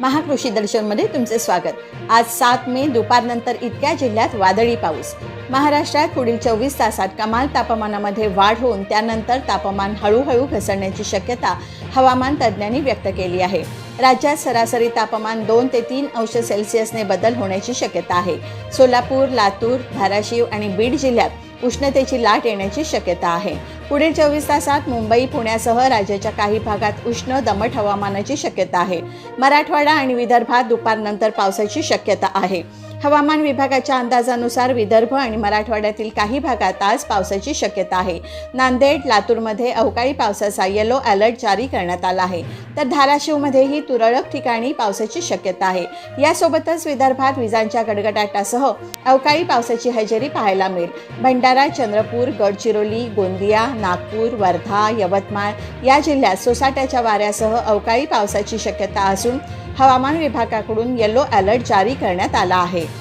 महाकृषी दर्शनमध्ये तुमचे स्वागत. आज सात मे दुपारनंतर इतक्या जिल्ह्यात वादळी पाऊस. महाराष्ट्रात पुढील चोवीस तासात कमाल तापमानामध्ये वाढ होऊन त्यानंतर तापमान हळूहळू घसरण्याची शक्यता हवामान तज्ज्ञांनी व्यक्त केली आहे. राज्यात सरासरी तापमान दोन ते तीन अंश सेल्सिअसने बदल होण्याची शक्यता आहे. सोलापूर लातूर धाराशिव आणि बीड जिल्ह्यात उष्णतेची लाट येण्याची शक्यता आहे. पुढील चोवीस तासात मुंबई पुण्यासह राज्याच्या काही भागात उष्ण दमट हवामानाची शक्यता आहे. मराठवाडा आणि विदर्भात दुपारनंतर पावसाची शक्यता आहे. हवामान विभागाच्या अंदाजानुसार विदर्भ आणि मराठवाड्यातील काही भागात आज पावसाची शक्यता आहे. नांदेड लातूरमध्ये अवकाळी पावसाचा येलो अलर्ट जारी करण्यात आला आहे. तर धाराशिवमध्येही तुरळक ठिकाणी पावसाची शक्यता आहे. यासोबतच विदर्भात विजांच्या गडगडाटासह अवकाळी पावसाची हजेरी पाहायला मिळेल. भंडारा चंद्रपूर गडचिरोली गोंदिया नागपूर वर्धा यवतमाळ या जिल्ह्यात सोसाट्याच्या वाऱ्यासह अवकाळी पावसाची शक्यता असून हवामान विभागाकडून येलो अलर्ट जारी करण्यात आला आहे.